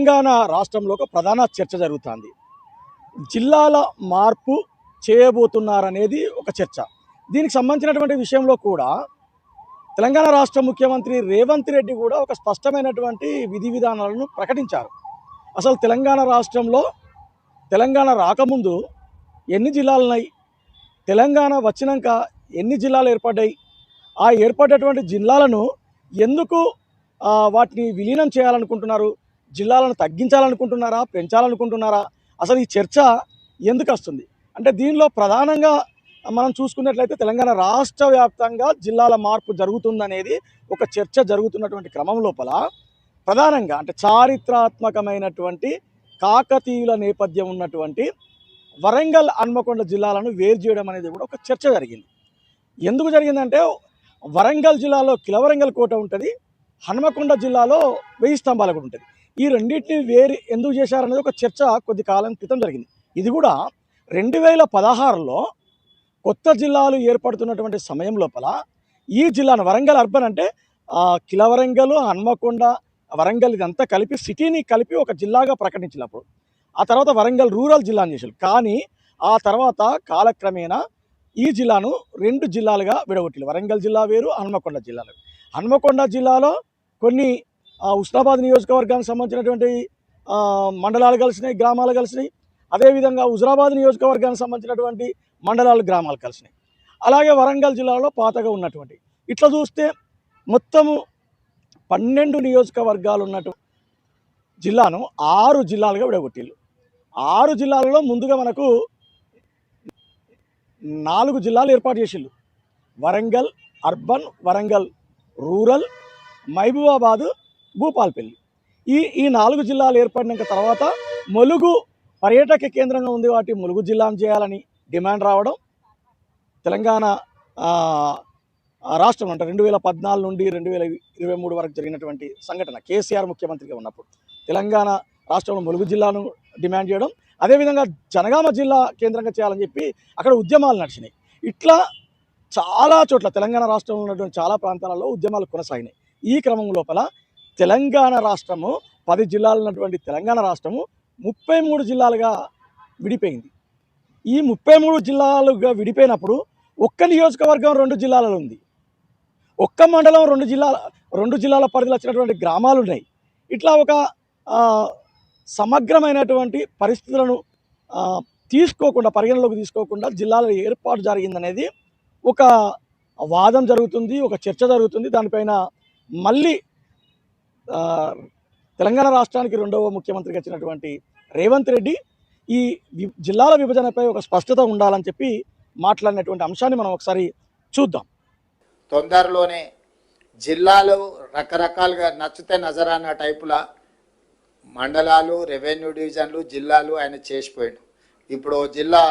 తెలంగాణ రాష్ట్రంలో ఒక ప్రధాన చర్చ జరుగుతుంది. జిల్లాల మార్పు చేయబోతున్నారనేది ఒక చర్చ. దీనికి సంబంధించినటువంటి విషయంలో కూడా తెలంగాణ రాష్ట్ర ముఖ్యమంత్రి రేవంత్ రెడ్డి కూడా ఒక స్పష్టమైనటువంటి విధి విధానాలను ప్రకటించారు. అసలు తెలంగాణ రాష్ట్రంలో తెలంగాణ రాకముందు ఎన్ని జిల్లాలు ఉన్నాయి తెలంగాణ వచ్చినాక ఎన్ని జిల్లాలు ఏర్పడ్డాయి? ఆ ఏర్పడేటువంటి జిల్లాలను ఎందుకు వాటిని విలీనం చేయాలనుకుంటున్నారు? జిల్లాలను తగ్గించాలనుకుంటున్నారా పెంచాలనుకుంటున్నారా? అసలు ఈ చర్చ ఎందుకు వస్తుంది? అంటే దీనిలో ప్రధానంగా మనం చూసుకున్నట్లయితే తెలంగాణ రాష్ట్ర వ్యాప్తంగా జిల్లాల మార్పు జరుగుతుందనేది ఒక చర్చ జరుగుతున్నటువంటి క్రమం లోపల ప్రధానంగా అంటే చారిత్రాత్మకమైనటువంటి కాకతీయుల నేపథ్యం ఉన్నటువంటి వరంగల్ హన్మకొండ జిల్లాలను వేరు చేయడం అనేది కూడా ఒక చర్చ జరిగింది. ఎందుకు జరిగిందంటే వరంగల్ జిల్లాలో కిలవరంగల్ కోట ఉంటుంది హన్మకొండ జిల్లాలో వెయ్యి స్తంభాల కూడా ఉంటుంది. ఈ రెండింటిని వేరు ఎందుకు చేశారనేది ఒక చర్చ కొద్ది కాలం క్రితం జరిగింది. ఇది కూడా రెండు వేల పదహారులో కొత్త జిల్లాలు ఏర్పడుతున్నటువంటి సమయం లోపల ఈ జిల్లాను వరంగల్ అర్బన్ అంటే కిల వరంగల్ హన్మకొండ వరంగల్ ఇదంతా కలిపి సిటీని కలిపి ఒక జిల్లాగా ప్రకటించినప్పుడు ఆ తర్వాత వరంగల్ రూరల్ జిల్లా అని చేశారు. కానీ ఆ తర్వాత కాలక్రమేణా ఈ జిల్లాను రెండు జిల్లాలుగా విడగొట్టారు. వరంగల్ జిల్లా వేరు హన్మకొండ జిల్లాలు. హన్మకొండ జిల్లాలో కొన్ని ఉస్నాబాద్ నియోజకవర్గానికి సంబంధించినటువంటి మండలాలు కలిసినాయి గ్రామాలు కలిసినాయి. అదేవిధంగా హుజరాబాద్ నియోజకవర్గానికి సంబంధించినటువంటి మండలాలు గ్రామాలు కలిసినాయి. అలాగే వరంగల్ జిల్లాలో పాతగా ఉన్నటువంటి. ఇట్లా చూస్తే మొత్తము పన్నెండు నియోజకవర్గాలు ఉన్నట్టు జిల్లాను ఆరు జిల్లాలుగా విడగొట్టిల్లు. ఆరు జిల్లాలలో ముందుగా మనకు నాలుగు జిల్లాలు ఏర్పాటు చేసిళ్ళు వరంగల్ అర్బన్ వరంగల్ రూరల్ మహబూబాబాదు భూపాల్పల్లి. ఈ ఈ నాలుగు జిల్లాలు ఏర్పడినాక తర్వాత ములుగు పర్యాటక కేంద్రంగా ఉంది వాటి ములుగు జిల్లాను చేయాలని డిమాండ్ రావడం తెలంగాణ రాష్ట్రం అంటే రెండు వేల పద్నాలుగు నుండి రెండు వేల ఇరవై మూడు వరకు జరిగినటువంటి సంఘటన కేసీఆర్ ముఖ్యమంత్రిగా ఉన్నప్పుడు తెలంగాణ రాష్ట్రంలో ములుగు జిల్లాను డిమాండ్ చేయడం అదేవిధంగా జనగామ జిల్లా కేంద్రంగా చేయాలని చెప్పి అక్కడ ఉద్యమాలు నడిచినాయి. ఇట్లా చాలా చోట్ల తెలంగాణ రాష్ట్రంలో ఉన్నటువంటి చాలా ప్రాంతాలలో ఉద్యమాలు కొనసాగినాయి. ఈ క్రమం లోపల తెలంగాణ రాష్ట్రము పది జిల్లాలు ఉన్నటువంటి తెలంగాణ రాష్ట్రము ముప్పై మూడు జిల్లాలుగా విడిపోయింది. ఈ ముప్పై మూడు జిల్లాలుగా విడిపోయినప్పుడు ఒక్క నియోజకవర్గం రెండు జిల్లాలలో ఉంది. ఒక్క మండలం రెండు జిల్లాల రెండు జిల్లాల పరిధిలో వచ్చినటువంటి గ్రామాలు ఉన్నాయి. ఇట్లా ఒక సమగ్రమైనటువంటి పరిస్థితులను తీసుకోకుండా పరిగణలోకి తీసుకోకుండా జిల్లాల ఏర్పాటు జరిగిందనేది ఒక వాదం జరుగుతుంది ఒక చర్చ జరుగుతుంది. దానిపైన మళ్ళీ తెలంగాణ రాష్ట్రానికి రెండవ ముఖ్యమంత్రిగా వచ్చినటువంటి రేవంత్ రెడ్డి ఈ జిల్లాల విభజనపై ఒక స్పష్టత ఉండాలని చెప్పి మాట్లాడినటువంటి అంశాన్ని మనం ఒకసారి చూద్దాం. తొందరలోనే జిల్లాలు రకరకాలుగా నచ్చితే నజరాన్న టైపుల మండలాలు రెవెన్యూ డివిజన్లు జిల్లాలు ఆయన చేసిపోయాడు. ఇప్పుడు జిల్లా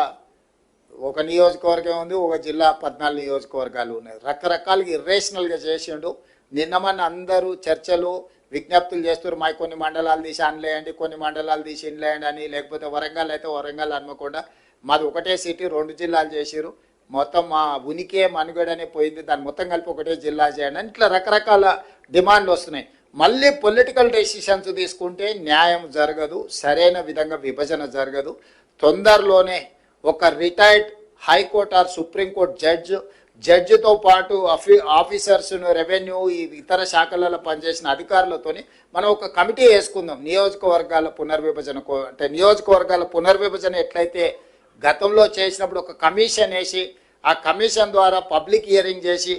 ఒక నియోజకవర్గం ఉంది ఒక జిల్లా పద్నాలుగు నియోజకవర్గాలు ఉన్నాయి. రకరకాలుగా ఇర్రేషనల్గా చేసిండు. నిన్న మన అందరూ చర్చలు విజ్ఞప్తులు చేస్తారు మా కొన్ని మండలాలు తీసి అనలేయండి కొన్ని మండలాలు తీసి ఇన్లేయండి అని. లేకపోతే వరంగల్ అయితే వరంగల్ అనుకోకుండా మాది ఒకటే సిటీ రెండు జిల్లాలు చేసిరు మొత్తం మా ఉనికే మనుగడనే పోయింది. దాన్ని మొత్తం కలిపి ఒకటే జిల్లా చేయండి అని ఇట్లా రకరకాల డిమాండ్లు వస్తున్నాయి. మళ్ళీ పొలిటికల్ డెసిషన్స్ తీసుకుంటే న్యాయం జరగదు సరైన విధంగా విభజన జరగదు. తొందరలోనే ఒక retired high court or supreme court judge జడ్జితో పాటు ఆఫీ ఆఫీసర్స్ను రెవెన్యూ ఈ ఇతర శాఖలలో పనిచేసిన అధికారులతోని మనం ఒక కమిటీ వేసుకుందాం. నియోజకవర్గాల పునర్విభజన అంటే నియోజకవర్గాల పునర్విభజన ఎట్లయితే గతంలో చేసినప్పుడు ఒక కమిషన్ వేసి ఆ కమిషన్ ద్వారా పబ్లిక్ హియరింగ్ చేసి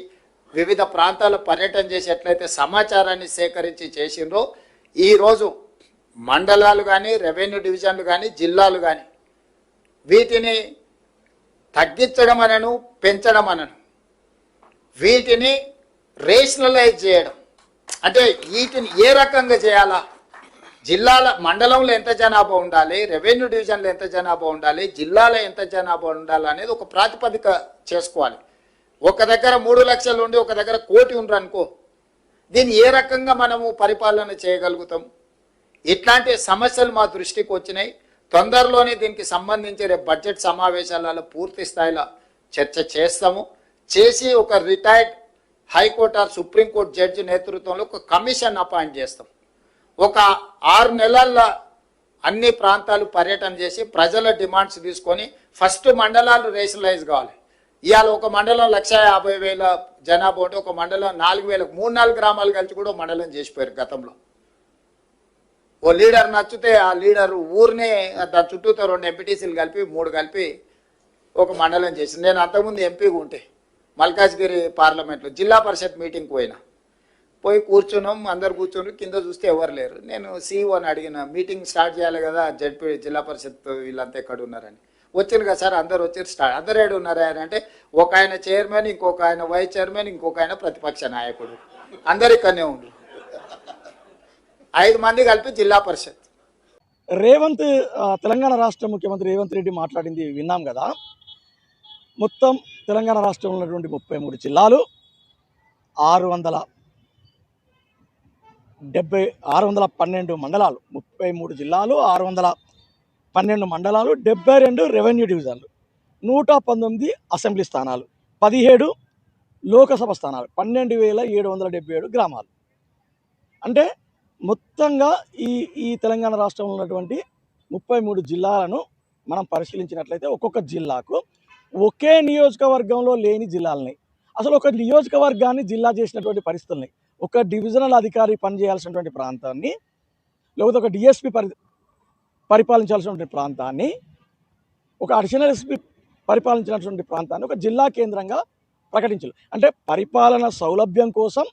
వివిధ ప్రాంతాల పర్యటన చేసి ఎట్లయితే సమాచారాన్ని సేకరించి చేసిండ్రో ఈరోజు మండలాలు కానీ రెవెన్యూ డివిజన్లు కానీ జిల్లాలు కానీ వీటిని తగ్గించడం అనను పెంచడం అనను వీటిని రేషనలైజ్ చేయడం. అంటే వీటిని ఏ రకంగా చేయాలా? జిల్లాల మండలంలో ఎంత జనాభా ఉండాలి? రెవెన్యూ డివిజన్లో ఎంత జనాభా ఉండాలి? జిల్లాలో ఎంత జనాభా ఉండాలి అనేది ఒక ప్రాతిపదిక చేసుకోవాలి. ఒక దగ్గర మూడు లక్షలు ఉండి ఒక దగ్గర కోటి ఉండరు అనుకో. దీన్ని ఏ రకంగా మనము పరిపాలన చేయగలుగుతాం? ఇట్లాంటి సమస్యలు మా దృష్టికి వచ్చినాయి. తొందరలోనే దీనికి సంబంధించి రేపు బడ్జెట్ సమావేశాలలో పూర్తి స్థాయిలో చర్చ చేస్తాము. చేసి ఒక retired high court or supreme court judge నేతృత్వంలో ఒక కమిషన్ అపాయింట్ చేస్తాం. ఒక ఆరు నెలల్లో అన్ని ప్రాంతాలు పర్యటన చేసి ప్రజల డిమాండ్స్ తీసుకొని ఫస్ట్ మండలాలు రేషనలైజ్ కావాలి. ఇవాళ ఒక మండలం లక్ష యాభై వేల జనాభా ఉంటే ఒక మండలం నాలుగు వేల మూడు నాలుగు గ్రామాలు కలిసి కూడా మండలం చేసిపోయారు గతంలో. ఓ లీడర్ నచ్చితే ఆ లీడర్ ఊరినే దాని చుట్టూతో రెండు ఎంపీటీసీలు కలిపి మూడు కలిపి ఒక మండలం చేసింది. నేను అంతకుముందు ఎంపీగా ఉంటే. మల్కాజ్గిరి పార్లమెంట్లో జిల్లా పరిషత్ మీటింగ్కి పోయినా. పోయి కూర్చున్నాం అందరు కూర్చుని కింద చూస్తే ఎవరు లేరు. నేను సీఈఓని అడిగిన మీటింగ్ స్టార్ట్ చేయాలి కదా జడ్పీ జిల్లా పరిషత్ వీళ్ళంతా ఎక్కడ ఉన్నారని వచ్చారు కదా సార్ అందరు వచ్చారు స్టార్ట్ అందరు ఏడు ఉన్నారు అని అంటే ఒక ఆయన చైర్మన్ ఇంకొక ఆయన వైస్ చైర్మన్ ఇంకొక ఆయన ప్రతిపక్ష నాయకుడు. అందరు ఇక్కడనే ఉండరు ఐదు మంది కలిపి జిల్లా పరిషత్. రేవంత్ తెలంగాణ రాష్ట్ర ముఖ్యమంత్రి రేవంత్ రెడ్డి మాట్లాడింది విన్నాం కదా. మొత్తం తెలంగాణ రాష్ట్రంలో ఉన్నటువంటి ముప్పై మూడు జిల్లాలు ఆరు వందల డెబ్బై ఆరు వందల పన్నెండు మండలాలు. ముప్పై మూడు జిల్లాలు ఆరు వందల పన్నెండు మండలాలు డెబ్బై రెండు రెవెన్యూ డివిజన్లు. నూట పంతొమ్మిది అసెంబ్లీ స్థానాలు పదిహేడు లోకసభ స్థానాలు పన్నెండు వేల ఏడు వందల డెబ్బై ఏడు గ్రామాలు. అంటే మొత్తంగా ఈ ఈ తెలంగాణ రాష్ట్రంలో ఉన్నటువంటి ముప్పై మూడు జిల్లాలను మనం పరిశీలించినట్లయితే ఒక్కొక్క జిల్లాకు ఒకే నియోజకవర్గంలో లేని జిల్లాలని. అసలు ఒక నియోజకవర్గాన్ని జిల్లా చేసినటువంటి పరిస్థితుల్ని ఒక డివిజనల్ అధికారి పనిచేయాల్సినటువంటి ప్రాంతాన్ని లేకపోతే ఒక డిఎస్పి పరి పరిపాలించాల్సినటువంటి ప్రాంతాన్ని ఒక అడిషనల్ ఎస్పి పరిపాలించినటువంటి ప్రాంతాన్ని ఒక జిల్లా కేంద్రంగా ప్రకటించారు అంటే పరిపాలన సౌలభ్యం కోసం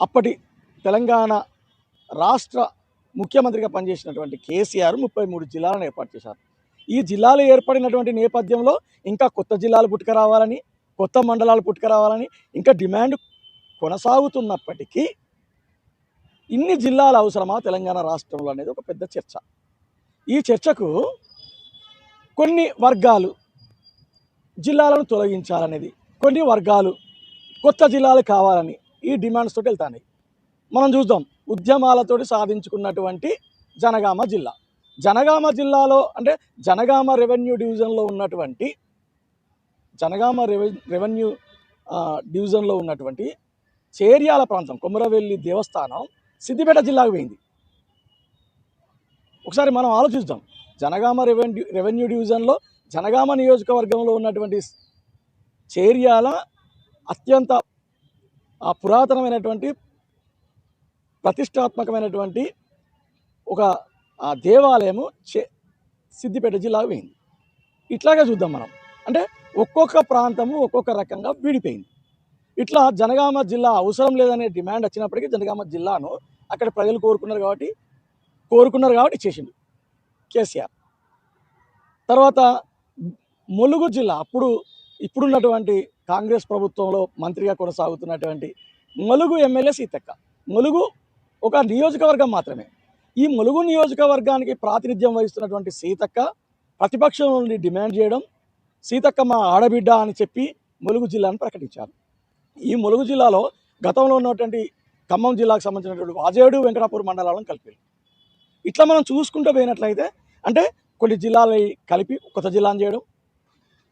అప్పటి తెలంగాణ రాష్ట్ర ముఖ్యమంత్రిగా పనిచేసినటువంటి కేసీఆర్ ముప్పై మూడు జిల్లాలను ఏర్పాటు చేశారు. ఈ జిల్లాలు ఏర్పడినటువంటి నేపథ్యంలో ఇంకా కొత్త జిల్లాలు పుట్టుక రావాలని కొత్త మండలాలు పుట్టుక రావాలని ఇంకా డిమాండ్ కొనసాగుతున్నప్పటికీ ఇన్ని జిల్లాలు అవసరమా తెలంగాణ రాష్ట్రంలో అనేది ఒక పెద్ద చర్చ. ఈ చర్చకు కొన్ని వర్గాలు జిల్లాలను తొలగించాలనేది కొన్ని వర్గాలు కొత్త జిల్లాలు కావాలని ఈ డిమాండ్స్ తోటి వెళ్తాయి మనం చూద్దాం ఉద్యమాలతోటి సాధించుకున్నటువంటి జనగామ జిల్లా. జనగామ జిల్లాలో అంటే జనగామ రెవెన్యూ డివిజన్లో ఉన్నటువంటి జనగామ రెవెన్యూ డివిజన్లో ఉన్నటువంటి చేర్యాల ప్రాంతం కొమరవెల్లి దేవస్థానం సిద్దిపేట జిల్లాకు పోయింది. ఒకసారి మనం ఆలోచిద్దాం. జనగామ రెవెన్యూ రెవెన్యూ డివిజన్లో జనగామ నియోజకవర్గంలో ఉన్నటువంటి చేర్యాల అత్యంత పురాతనమైనటువంటి ప్రతిష్టాత్మకమైనటువంటి ఒక ఆ దేవాలయము చే సిద్దిపేట జిల్లాకు పోయింది. ఇట్లాగే చూద్దాం మనం. అంటే ఒక్కొక్క ప్రాంతము ఒక్కొక్క రకంగా విడిపోయింది. ఇట్లా జనగామ జిల్లా అవసరం లేదనే డిమాండ్ వచ్చినప్పటికీ జనగామ జిల్లాను అక్కడ ప్రజలు కోరుకున్నారు కాబట్టి కోరుకున్నారు కాబట్టి చేసిండు కేసీఆర్. తర్వాత ములుగు జిల్లా అప్పుడు ఇప్పుడున్నటువంటి కాంగ్రెస్ ప్రభుత్వంలో మంత్రిగా కొనసాగుతున్నటువంటి ములుగు ఎమ్మెల్యే సీతక్క. ములుగు ఒక నియోజకవర్గం మాత్రమే. ఈ ములుగు నియోజకవర్గానికి ప్రాతినిధ్యం వహిస్తున్నటువంటి సీతక్క ప్రతిపక్షం నుండి డిమాండ్ చేయడం సీతక్క మా ఆడబిడ్డ అని చెప్పి ములుగు జిల్లాను ప్రకటించారు. ఈ ములుగు జిల్లాలో గతంలో ఉన్నటువంటి ఖమ్మం జిల్లాకు సంబంధించినటువంటి వాజేడు వెంకటాపూర్ మండలాలను కలిపి ఇట్లా మనం చూసుకుంటూ పోయినట్లయితే అంటే కొన్ని జిల్లాలు కలిపి కొత్త జిల్లాను చేయడం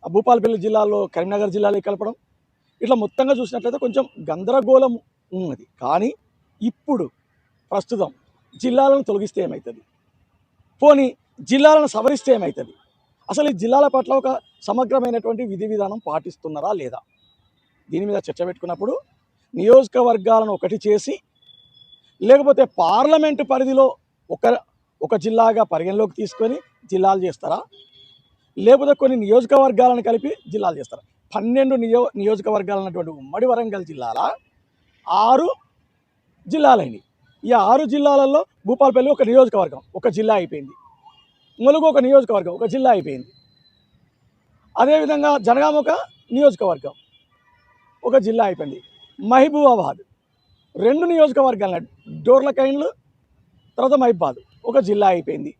భూపాలపల్లి జిల్లాలో కరీంనగర్ జిల్లాలో కలపడం ఇట్లా మొత్తంగా చూసినట్లయితే కొంచెం గందరగోళం ఉన్నది. కానీ ఇప్పుడు ప్రస్తుతం జిల్లాలను తొలగిస్తే ఏమవుతుంది పోనీ జిల్లాలను సవరిస్తే ఏమవుతుంది అసలు ఈ జిల్లాల పట్ల ఒక సమగ్రమైనటువంటి విధి విధానం పాటిస్తున్నారా లేదా? దీని మీద చర్చ పెట్టుకున్నప్పుడు నియోజకవర్గాలను ఒకటి చేసి లేకపోతే పార్లమెంటు పరిధిలో ఒక ఒక జిల్లాగా పరిగణలోకి తీసుకొని జిల్లాలు చేస్తారా? లేకపోతే కొన్ని నియోజకవర్గాలను కలిపి జిల్లాలు చేస్తారా? పన్నెండు నియో నియోజకవర్గాలు ఉన్నటువంటి ఉమ్మడి వరంగల్ జిల్లాల ఆరు జిల్లాలైనవి. ఈ ఆరు జిల్లాలలో భూపాలపల్లి ఒక నియోజకవర్గం ఒక జిల్లా అయిపోయింది. ములుగు ఒక నియోజకవర్గం ఒక జిల్లా అయిపోయింది. అదేవిధంగా జనగామ ఒక నియోజకవర్గం ఒక జిల్లా అయిపోయింది. మహబూబాబాద్ రెండు నియోజకవర్గాలు డోర్లకైన్లు తర్వాత మహిబాద్ ఒక జిల్లా అయిపోయింది.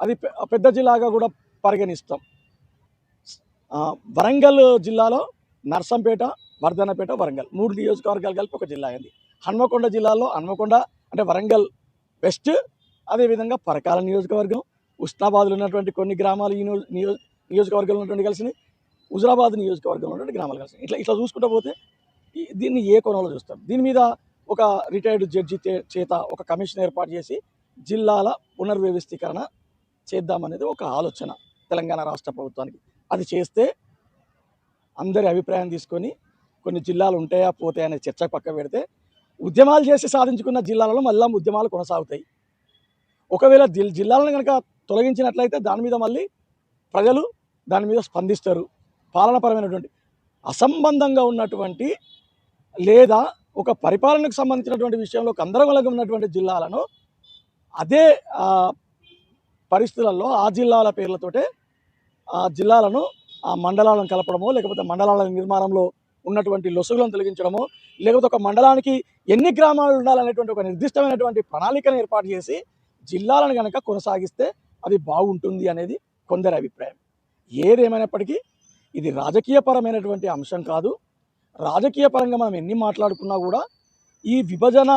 అది పెద్ద జిల్లాగా కూడా పరిగణిస్తాం. వరంగల్ జిల్లాలో నర్సంపేట వర్ధనపేట వరంగల్ మూడు నియోజకవర్గాలు కలిపి ఒక జిల్లా అయింది. హన్మకొండ జిల్లాలో హన్మకొండ అంటే వరంగల్ వెస్ట్ అదేవిధంగా పరకాల నియోజకవర్గం ఉస్నాబాద్లో ఉన్నటువంటి కొన్ని గ్రామాలు ఈ నియో- నియోజకవర్గంలో ఉన్నటువంటి కలిసి హుజరాబాద్ నియోజకవర్గంలో ఉన్నటువంటి గ్రామాలు కలిసి ఇట్లా ఇట్లా చూసుకుంటూ పోతే ఈ- దీన్ని ఏ కోణంలో చూస్తాం దీని మీద ఒక రిటైర్డ్ జడ్జి చేత ఒక కమిషన్ ఏర్పాటు చేసి జిల్లాల పునర్వ్యవస్థీకరణ చేద్దామనేది ఒక ఆలోచన తెలంగాణ రాష్ట్ర ప్రభుత్వానికి. అది చేస్తే అందరి అభిప్రాయం తీసుకొని కొన్ని జిల్లాలు ఉంటాయా పోతాయా అనే చర్చ పక్క పెడితే ఉద్యమాలు చేసి సాధించుకున్న జిల్లాలలో మళ్ళీ ఉద్యమాలు కొనసాగుతాయి. ఒకవేళ జిల్ జిల్లాలను కనుక తొలగించినట్లయితే దాని మీద మళ్ళీ ప్రజలు దాని మీద స్పందిస్తారు. పాలనపరమైనటువంటి అసంబంధంగా ఉన్నటువంటి లేదా ఒక పరిపాలనకు సంబంధించినటువంటి విషయంలో గందరగోళంగా ఉన్నటువంటి జిల్లాలను అదే పరిస్థితులలో ఆ జిల్లాల పేర్లతోటే ఆ జిల్లాలను ఆ మండలాలను కలపడమో లేకపోతే మండలాల నిర్మాణంలో ఉన్నటువంటి లొసుగులను తొలగించడము లేకపోతే ఒక మండలానికి ఎన్ని గ్రామాలు ఉండాలనేటువంటి ఒక నిర్దిష్టమైనటువంటి ప్రణాళికను ఏర్పాటు చేసి జిల్లాలను కనుక కొనసాగిస్తే అది బాగుంటుంది అనేది కొందరి అభిప్రాయం. ఏదేమైనప్పటికీ ఇది రాజకీయపరమైనటువంటి అంశం కాదు. రాజకీయపరంగా మనం ఎన్ని మాట్లాడుకున్నా కూడా ఈ విభజన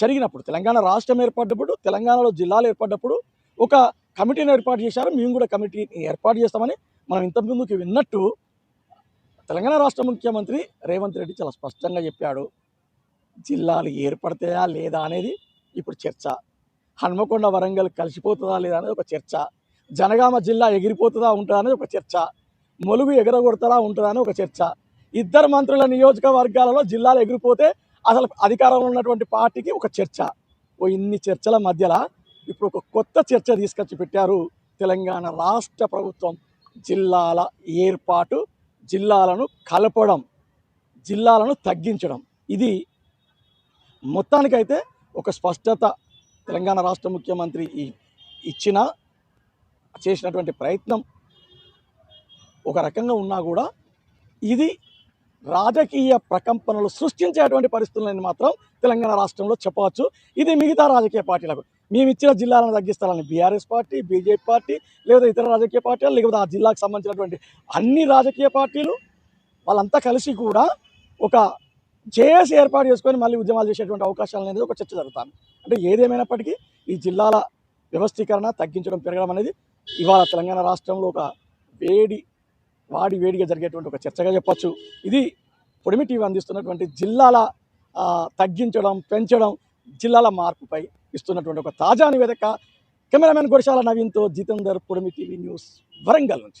జరిగినప్పుడు తెలంగాణ రాష్ట్రం ఏర్పడ్డప్పుడు తెలంగాణలో జిల్లాలు ఏర్పడ్డప్పుడు ఒక కమిటీని ఏర్పాటు చేశారు. మేము కూడా కమిటీని ఏర్పాటు చేస్తామని మనం ఇంతకుముందుకు విన్నట్టు తెలంగాణ రాష్ట్ర ముఖ్యమంత్రి రేవంత్ రెడ్డి చాలా స్పష్టంగా చెప్పాడు. జిల్లాలు ఏర్పడతాయా లేదా అనేది ఇప్పుడు చర్చ. హన్మకొండ వరంగల్ కలిసిపోతుందా లేదా అనేది ఒక చర్చ. జనగామ జిల్లా ఎగిరిపోతుందా ఉంటుందా అనేది ఒక చర్చ. మొలుగు ఎగరగొడతారా ఉంటుందా అని ఒక చర్చ. ఇద్దరు మంత్రుల నియోజకవర్గాలలో జిల్లాలు ఎగిరిపోతే అసలు అధికారంలో ఉన్నటువంటి పార్టీకి ఒక చర్చ. ఓ ఇన్ని చర్చల మధ్యలో ఇప్పుడు ఒక కొత్త చర్చ తీసుకొచ్చి పెట్టారు తెలంగాణ రాష్ట్ర ప్రభుత్వం. జిల్లాల ఏర్పాటు జిల్లాలను కలపడం జిల్లాలను తగ్గించడం. ఇది మొత్తానికైతే ఒక స్పష్టత తెలంగాణ రాష్ట్ర ముఖ్యమంత్రి ఈ- ఇచ్చిన చేసినటువంటి ప్రయత్నం ఒక రకంగా ఉన్నా కూడా ఇది రాజకీయ ప్రకంపనలు సృష్టించేటువంటి పరిస్థితులని మాత్రం తెలంగాణ రాష్ట్రంలో చెప్పవచ్చు. ఇది మిగతా రాజకీయ పార్టీలకు మేము ఇచ్చిన జిల్లాలను తగ్గిస్తారని బీఆర్ఎస్ పార్టీ బీజేపీ పార్టీ లేదా ఇతర రాజకీయ పార్టీలు లేకపోతే ఆ జిల్లాకు సంబంధించినటువంటి అన్ని రాజకీయ పార్టీలు వాళ్ళంతా కలిసి కూడా ఒక జేఏసీ ఏర్పాటు చేసుకొని మళ్ళీ ఉద్యమాలు చేసేటువంటి అవకాశాలు అనేది ఒక చర్చ జరుగుతుంది. అంటే ఏదేమైనప్పటికీ ఈ జిల్లాల వ్యవస్థీకరణ తగ్గించడం పెరగడం అనేది ఇవాళ తెలంగాణ రాష్ట్రంలో ఒక వేడి వాడి వేడిగా జరిగేటువంటి ఒక చర్చగా చెప్పచ్చు. ఇది పొడిమి టీవీ అందిస్తున్నటువంటి జిల్లాల తగ్గించడం పెంచడం జిల్లాల మార్పుపై ఇస్తున్నటువంటి ఒక తాజా నివేదిక కెమెరామెన్ గురశాల నవీన్తో జితేందర్ పొడిమి టీవీ న్యూస్ వరంగల్ నుంచి.